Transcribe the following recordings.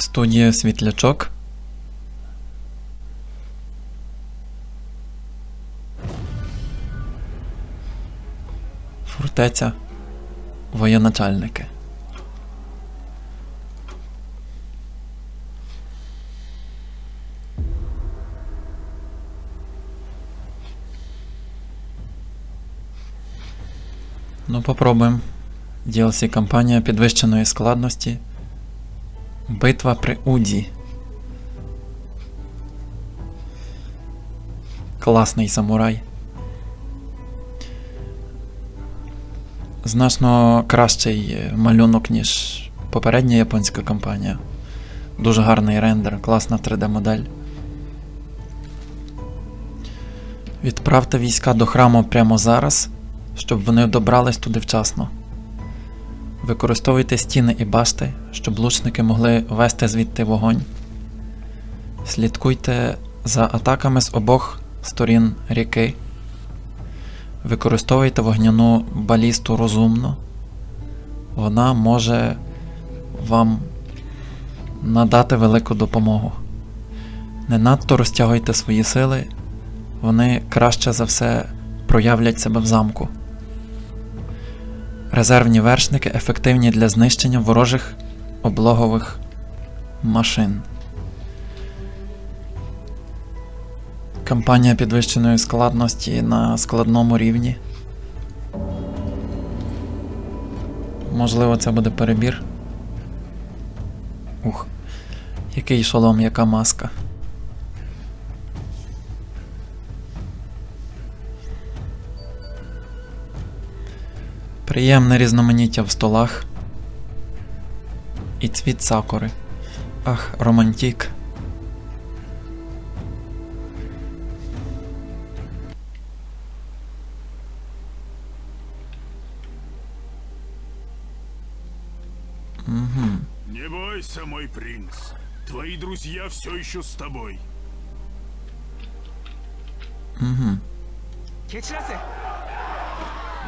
Студія Світлячок. Фортеця. Воєначальники. Ну, попробуємо. DLC кампанія підвищеної складності. Битва при Уді. Класний самурай. Значно кращий е, малюнок, ніж попередня японська кампанія. Дуже гарний рендер, класна 3D-модель. Відправте війська до храму прямо зараз, щоб вони добрались туди вчасно. Використовуйте стіни і башти, щоб лучники могли вести звідти вогонь. Слідкуйте за атаками з обох сторін ріки. Використовуйте вогняну балісту розумно. Вона може вам надати велику допомогу. Не надто розтягуйте свої сили, вони краще за все проявлять себе в замку. Резервні вершники ефективні для знищення ворожих облогових машин. Кампанія підвищеної складності на складному рівні. Можливо, це буде перебір. Ух. Який шолом, яка маска. Приємне різноманіття в столах і цвіт сакури. Ах, романтік. Угу. Не бойся, мой принц. твої друзья все еще з тобой. Угу.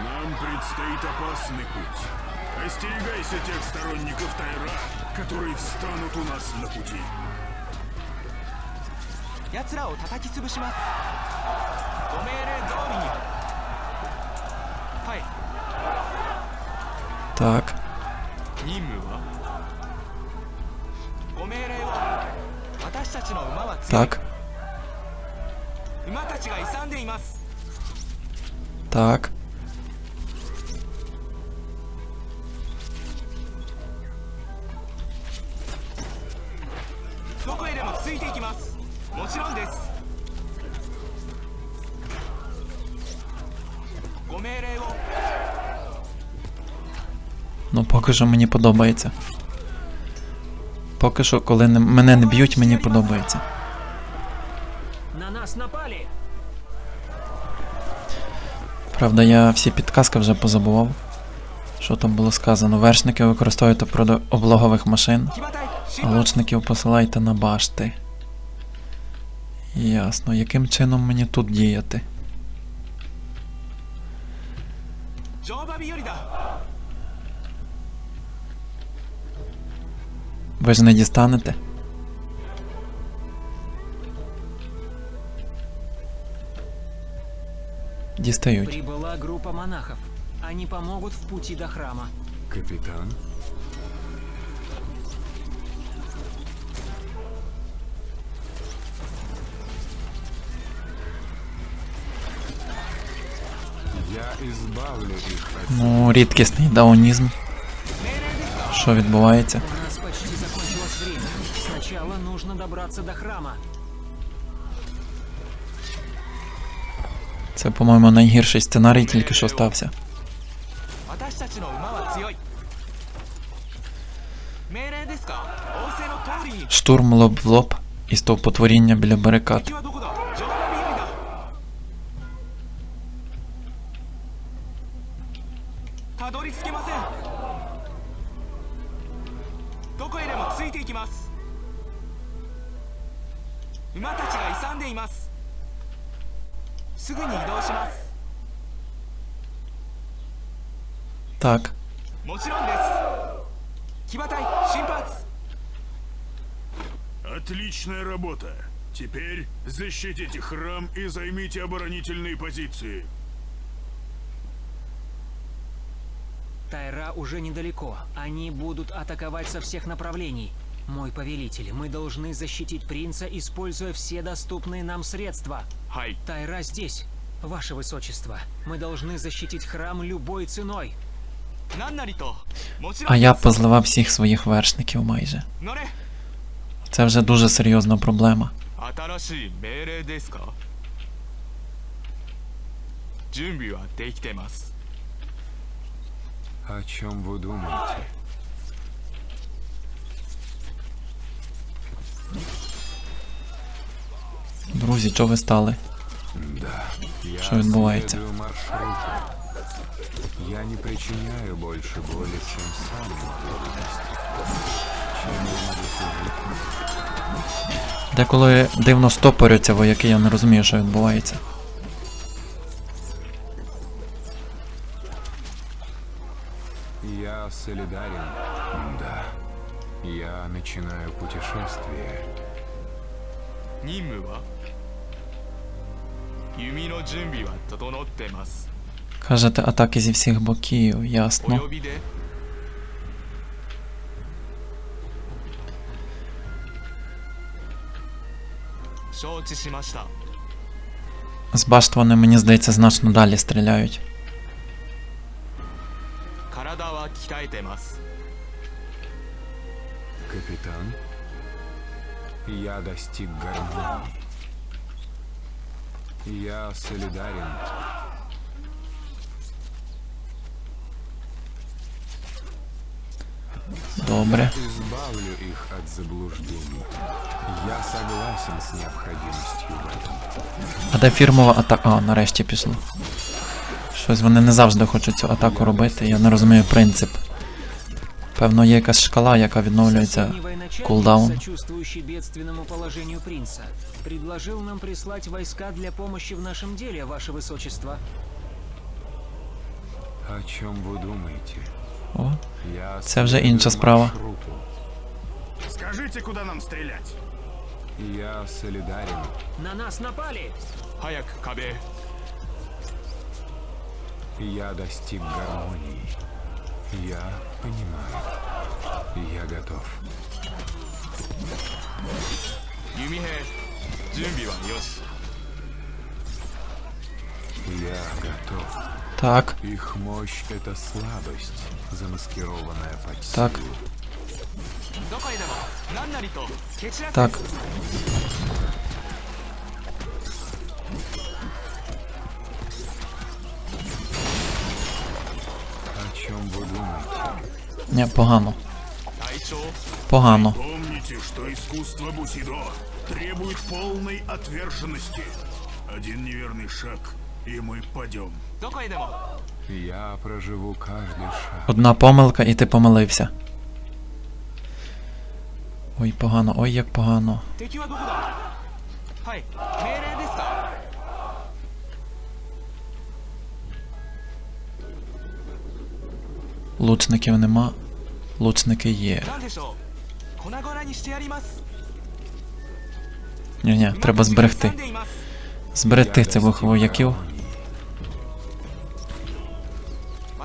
Нам предстоит опасный путь. Остерегайся тех сторонников Тайра, которые встанут у нас на пути. 奴らを叩き潰しますご命令通りにはい Так. 任務はご命令を私たちの馬は強い Так. 馬たちが勇んでいます Так. поки що мені подобається. Поки що, коли не, мене не б'ють, мені подобається. На нас напалі. Правда, я всі підказки вже позабував. Що там було сказано? Вершники використовуйте проти облогових машин, а лучників посилайте на башти. Ясно, яким чином мені тут діяти? Ви ж не дістанете? Дістають. Прибыла группа монахов. Они помогут в пути до храма. Капитан? Я избавлю их от... Ну, рідкісний даунізм. Що відбувається? Сначала нужно добраться до храма. Це, по-моєму, найгірший сценарій тільки що стався. Штурм лоб в лоб і стовпотворіння біля барикад. Так. Отличная работа. Теперь защитите храм и займите оборонительные позиции. Тайра уже недалеко. Они будут атаковать со всех направлений. Мой повелитель, мы должны защитить принца, используя все доступные нам средства. Хай. Тайра здесь. Ваше Высочество, мы должны защитить храм любой ценой. А я позливав всіх своїх вершників майже. Це вже дуже серйозна проблема. О чому ви думаєте? Друзі, що ви стали? Що відбувається? следую маршруту. Я не причиняю больше боли, чем сам трудности. Чем я могу служить? Деколи дивно стопорються вояки, я не розумію, що відбувається. Я солидарен. Да. Я начинаю путешествие. 任務は弓の準備は整ってます Кажете, атаки зі всіх боків, ясно. З башт вони, мені здається, значно далі стріляють. Капітан. Я достиг гармонії. Я солідарен. Добре. Избавлю их от заблуждений. Я согласен с необходимостью в этом. А де фірмова атака? А, нарешті пішло. Щось вони не завжди хочуть цю атаку робити, я не розумію принцип. Певно, є якась шкала, яка відновлюється. Древний военачальник, кулдаун. сочувствующий бедственному положению принца, предложил нам прислать войска для помощи в нашем деле, Ваше Высочество. О чем вы думаете? О, Це вже інша справа. Скажіть, куди нам стріляти? Я солідарен. На нас напали. Хаяк Кабе. Я достиг гармонии. Я понимаю. Я готов. Юмихе, Я готов. Так. Их мощь — это слабость, замаскированная под Так. Так. О чем вы думаете? Не, погано. Погано. Помните, что искусство Бусидо требует полной отверженности. Один неверный шаг — і ми впадем. Доки йдемо? Я проживу кожний шаг. Одна помилка, і ти помилився. Ой, погано, ой, як погано. Лучників нема. Лучники є. Ні-ні, треба зберегти. Зберегти цих вояків.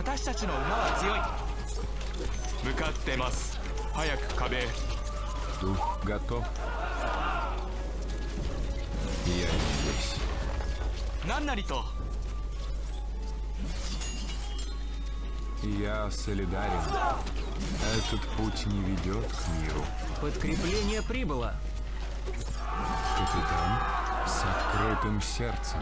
私たちの馬は強い向かってます早く壁へ Дух готов. Я здесь. 何なりと Я солидарен. Этот путь не ведет к миру. Подкрепление прибыло. Капитан, с открытым сердцем.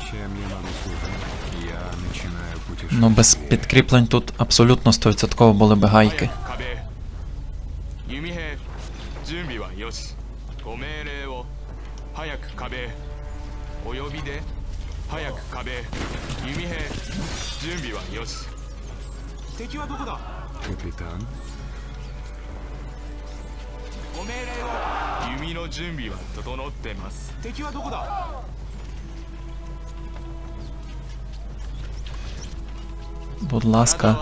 Чем я могу служить? Я начинаю путешествие. Ну, без підкріплень тут абсолютно 100% були би гайки. 早く壁へ弓兵準備はよしご命令を早く壁へお呼びで早く壁へ弓兵準備はよし敵はどこだ Капитан, ご命令を弓の準備は整ってます敵はどこだ Будь ласка,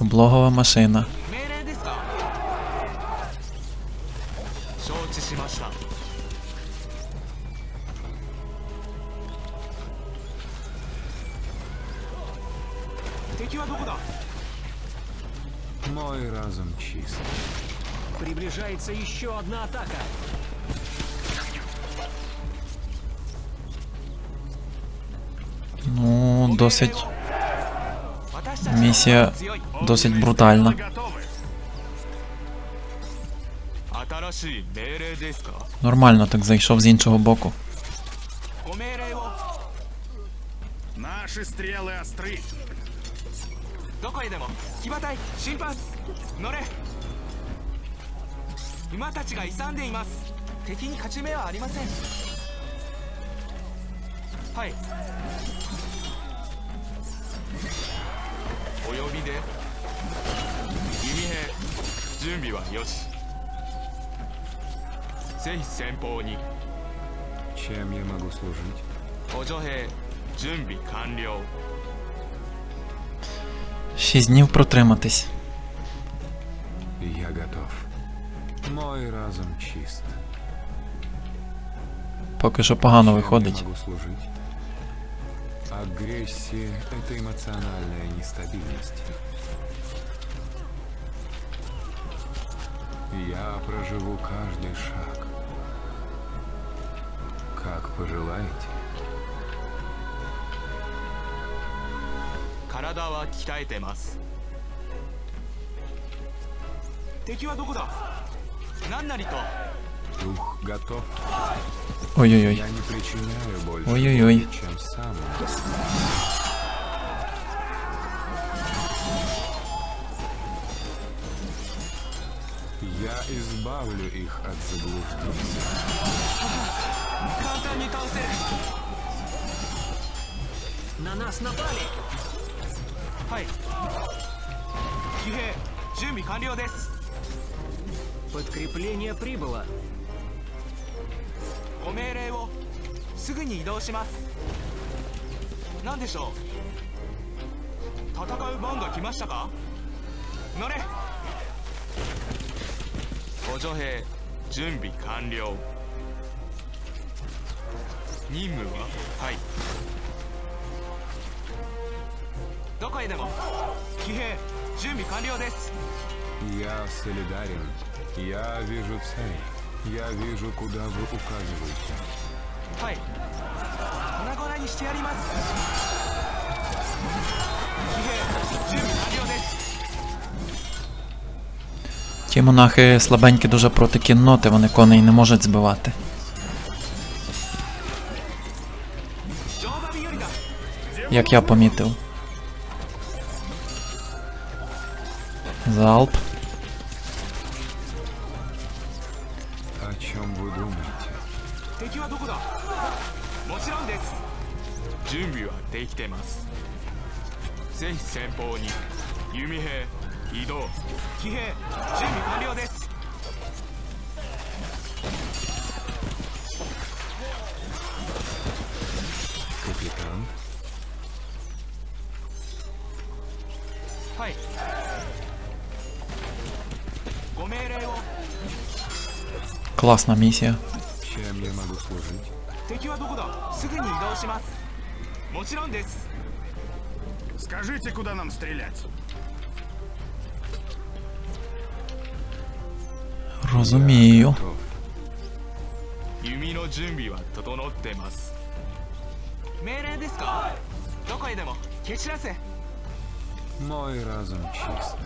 облогова машина. Мой разум чист. Приближається еще одна атака. Ну, досить Місія досить брутальна. Нормально так зайшов з іншого боку. Наші стріли остри. お呼びで弓兵準備はよしぜひ先方に Чем я могу служить? 補助兵準備完了 Шість днів протриматись. Я готов. Мой разум чист. Поки що погано Чем виходить. я могу служить? Агрессия — это эмоциональная нестабильность. Я проживу каждый шаг. Как пожелаете. 体は鍛えてます敵はどこだ何なりと Дух готов. Ой-ой-ой. Я не причиняю Ой-ой-ой. Я избавлю их от заблуждения. На нас напали! Хай! Подкрепление прибыло! ご命令をすぐに移動します何でしょう戦う番が来ましたか乗れ補助兵準備完了任務ははいどこへでも騎兵準備完了です Я солидарен. Я вижу цель. Я вижу, куда вы указываете. Хай! Гора-гора не стиаримас! Ті монахи слабенькі дуже проти кінноти, вони коней не можуть збивати. Як я помітив. Залп. чем вы думаете? 敵はどこだもちろんです準備はできてますぜひ先方に弓兵移動騎兵準備完了です Классно миссия. Чем я могу? Скажите, куда нам стрелять? Разумею. Мой разум чист.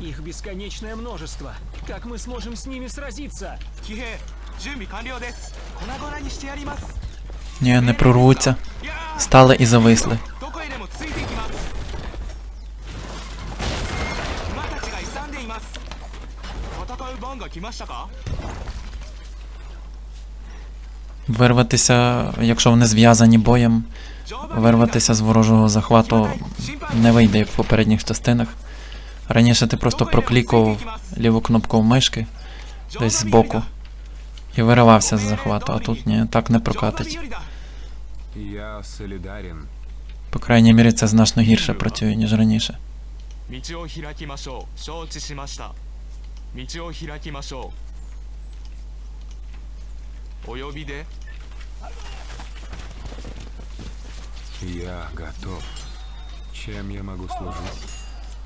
Их бесконечное множество. Как мы сможем с ними сразиться? Ні, не прорвуться. Стали і зависли. Вирватися, якщо вони зв'язані боєм, вирватися з ворожого захвату не вийде як в попередніх частинах. Раніше ти просто проклікав ліву кнопку мишки десь збоку і виривався з захвату, а тут ні, так не прокатить. Я. По крайній мірі це значно гірше працює, ніж раніше. Я готов. Чем я могу служить?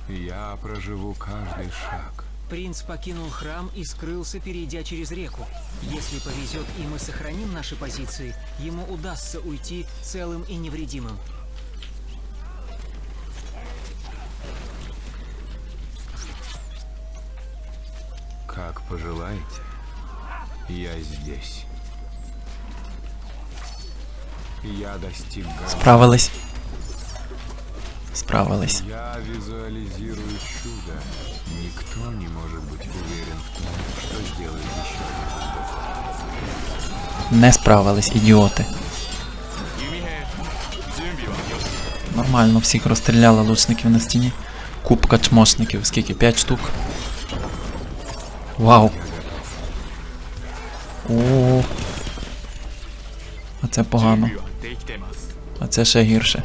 Я проживу каждый шаг. Принц покинул храм и скрылся, перейдя через реку. Если повезет и мы сохраним наши позиции, ему удастся уйти целым и невредимым. Как пожелаете. Я здесь. Я достиг гор- справились. Я визуализирую чудо. Никто не может быть уверен, что сделает еще один Не справились, ідіоти. Нормально всіх розстріляли лучників на стіні. Кубка чмошників, скільки? 5 штук. Вау. О. А це погано. А це ще гірше.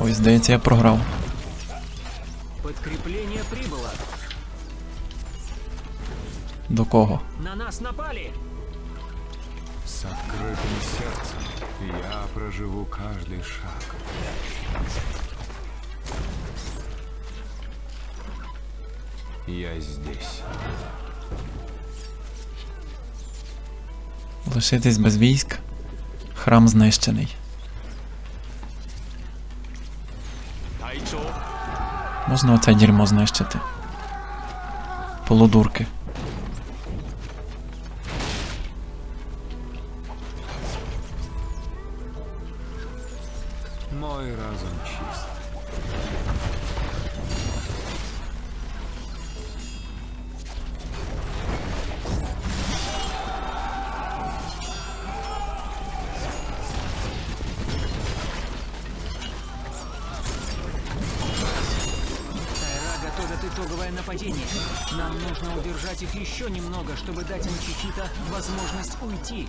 Ой, здається, я програв. Подкрепление прибыло. До кого? На нас напали! С открытым сердцем я проживу каждый шаг. Я здесь. Лишитись без військ. Храм знищений. Можна оце дерьмо знищити. Полудурки. нужно удержать их еще немного, чтобы дать им Чичита возможность уйти.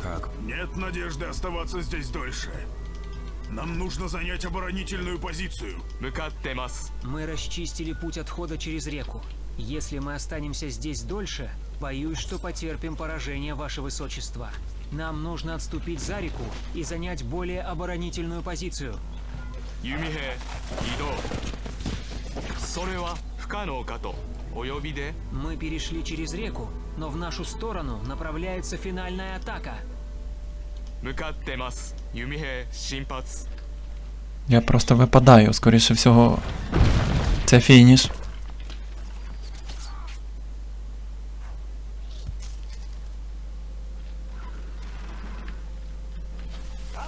Как Нет надежды оставаться здесь дольше. Нам нужно занять оборонительную позицию. 向かってます Мы расчистили путь отхода через реку. Если мы останемся здесь дольше, боюсь, что потерпим поражение, Ваше Высочество. Нам нужно отступить за реку и занять более оборонительную позицию. 弓兵移動それは不可能かとお呼びで Мы перешли через реку, но в нашу сторону направляется финальная атака. Я просто випадаю, скоріше всього. Це фініш.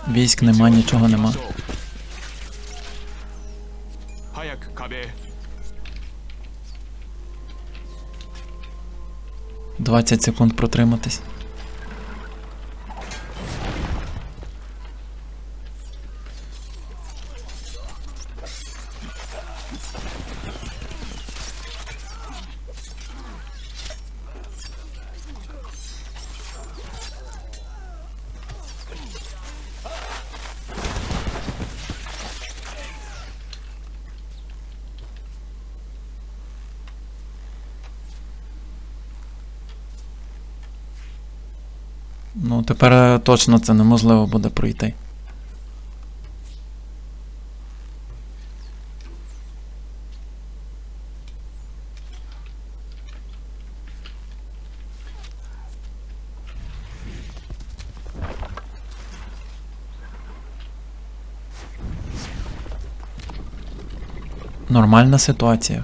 Військ нема, нічого нема. 20 секунд протриматись. Точно це неможливо буде пройти. Нормальна ситуація.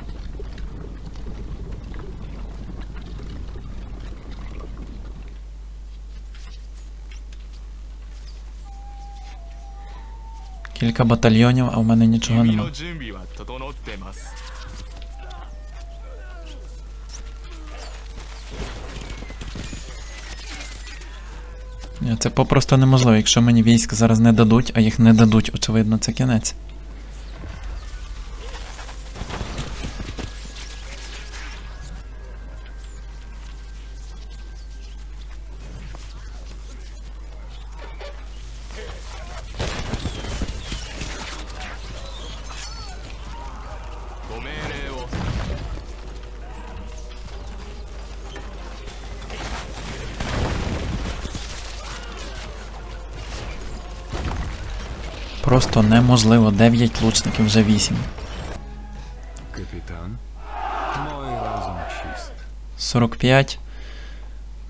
кілька батальйонів, а в мене нічого немає. Це попросту неможливо, якщо мені військ зараз не дадуть, а їх не дадуть, очевидно, це кінець. Просто неможливо. 9 лучників, вже 8. Капітан. мой разум чист. 45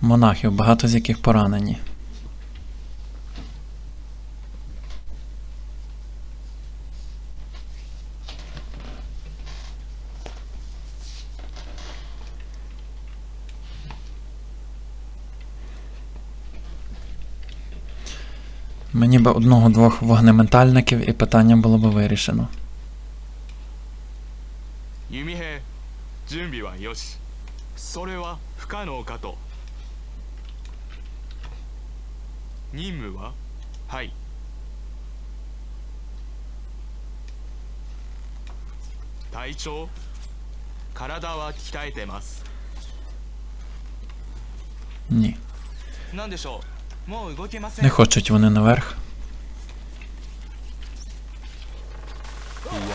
монахів, багато з яких поранені. би одного-двох вогнементальників і питання було би вирішено. Тайчо. Карадава кітайтемас. Ні. Не хочуть вони наверх.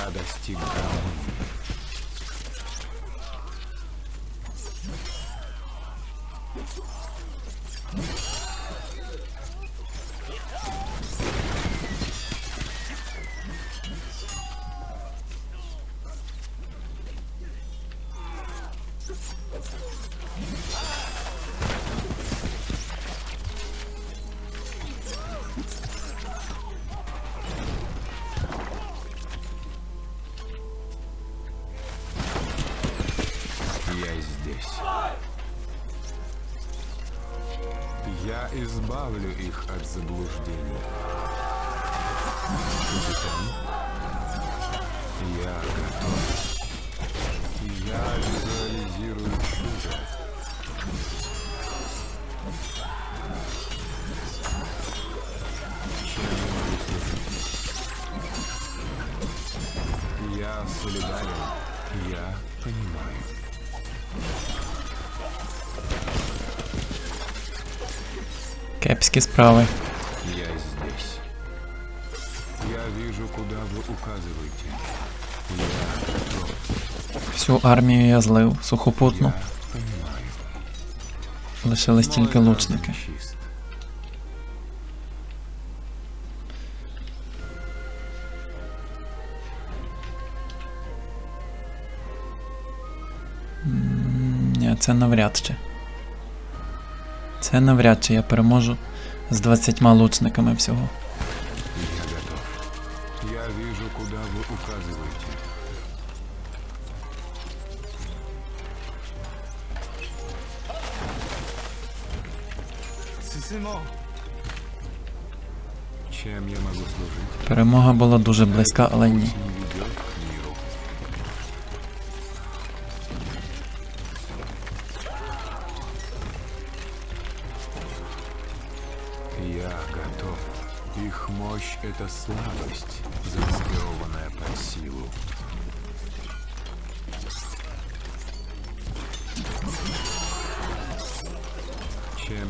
Я достиг гармонии. Я я готов. Я визуализирую чудо. Чем я могу служить? Я солидарен. Я понимаю. Кепські справи. Всю армію я злив, сухопутну. Лишились тільки лучники. Ні, це навряд чи. Це навряд чи я переможу з 20 лучниками всього. Перемога була дуже близька, але ні. Я готов. Их мощь — это слабость, замаскированная под силу.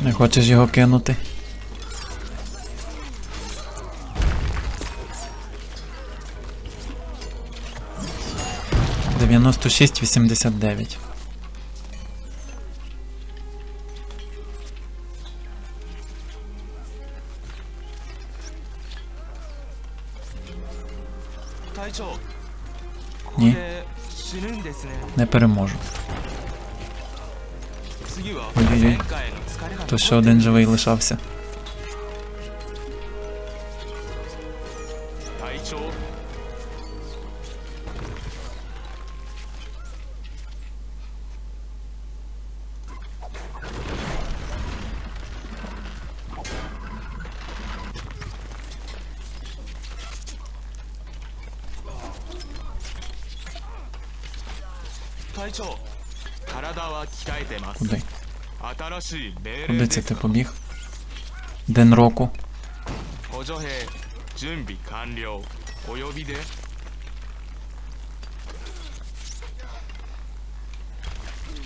Не хочеш його кинути? 96,89. Ні. Не переможу. Ой-ой-ой. То ще один живий лишався. Куди це ти побіг? Ден року.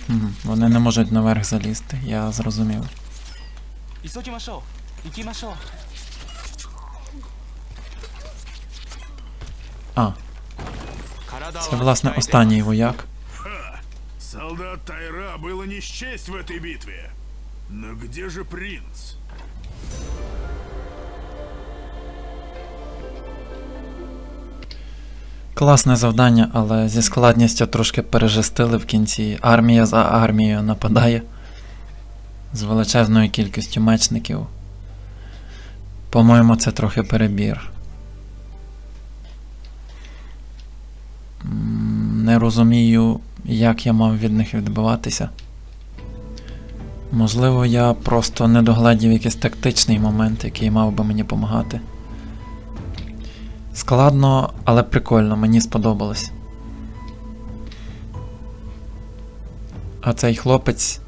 Хм, Вони не можуть наверх залізти, я зрозумів. А. Це власне останній вояк. Солдат Тайра было не счесть в этой битве. Но где же принц? Класне завдання, але зі складністю трошки пережестили в кінці. Армія за армією нападає з величезною кількістю мечників. По-моєму, це трохи перебір. Не розумію, як я мав від них відбиватися. Можливо, я просто не догледів якийсь тактичний момент, який мав би мені допомагати. Складно, але прикольно, мені сподобалось. А цей хлопець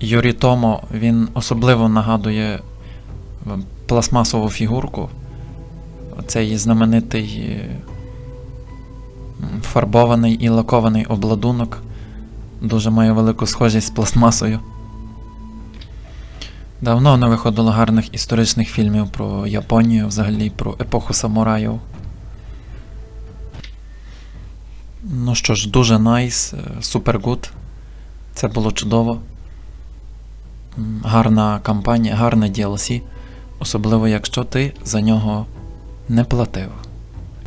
Юрі Томо, він особливо нагадує е, пластмасову фігурку. Цей знаменитий фарбований і лакований обладунок. Дуже має велику схожість з пластмасою. Давно не виходило гарних історичних фільмів про Японію, взагалі про епоху самураїв. Ну що ж, дуже найс, супер гуд. Це було чудово. Гарна кампанія, гарне DLC, особливо якщо ти за нього не платив.